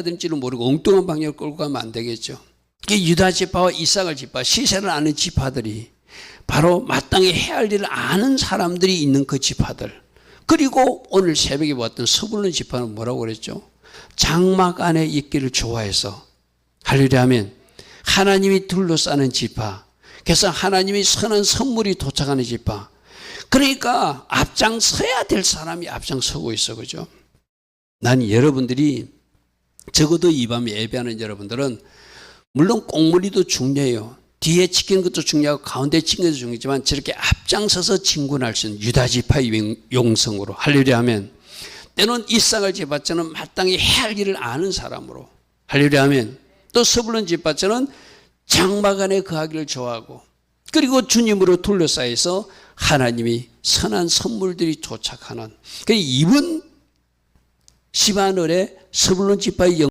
될지는 모르고 엉뚱한 방향을 끌고 가면 안 되겠죠. 이 유다 지파와 이삭을 지파, 시세를 아는 지파들이 바로 마땅히 해야 할 일을 아는 사람들이 있는 그 지파들. 그리고 오늘 새벽에 보았던 서불론 지파는 뭐라고 그랬죠? 장막 안에 있기를 좋아해서 할렐루야 하면 하나님이 둘러싸는 지파. 그래서 하나님이 선한 선물이 도착하는 지파. 그러니까 앞장서야 될 사람이 앞장서고 있어. 그죠? 난 여러분들이 적어도 이 밤에 예배하는 여러분들은 물론 꽁무리도 중요해요. 뒤에 지키는 것도 중요하고 가운데 지키는 것도 중요하지만 저렇게 앞장서서 진군할 수 있는 유다지파의 용성으로 할렐루야 하면 때론 이삭을 집었자는 마땅히 해야 할 일을 아는 사람으로 할렐루야 하면 또 서불론 집었자는 장막 안에 거하기를 좋아하고 그리고 주님으로 둘러싸여서 하나님이 선한 선물들이 도착하는 그 이번 시바늘의 서불론 지파의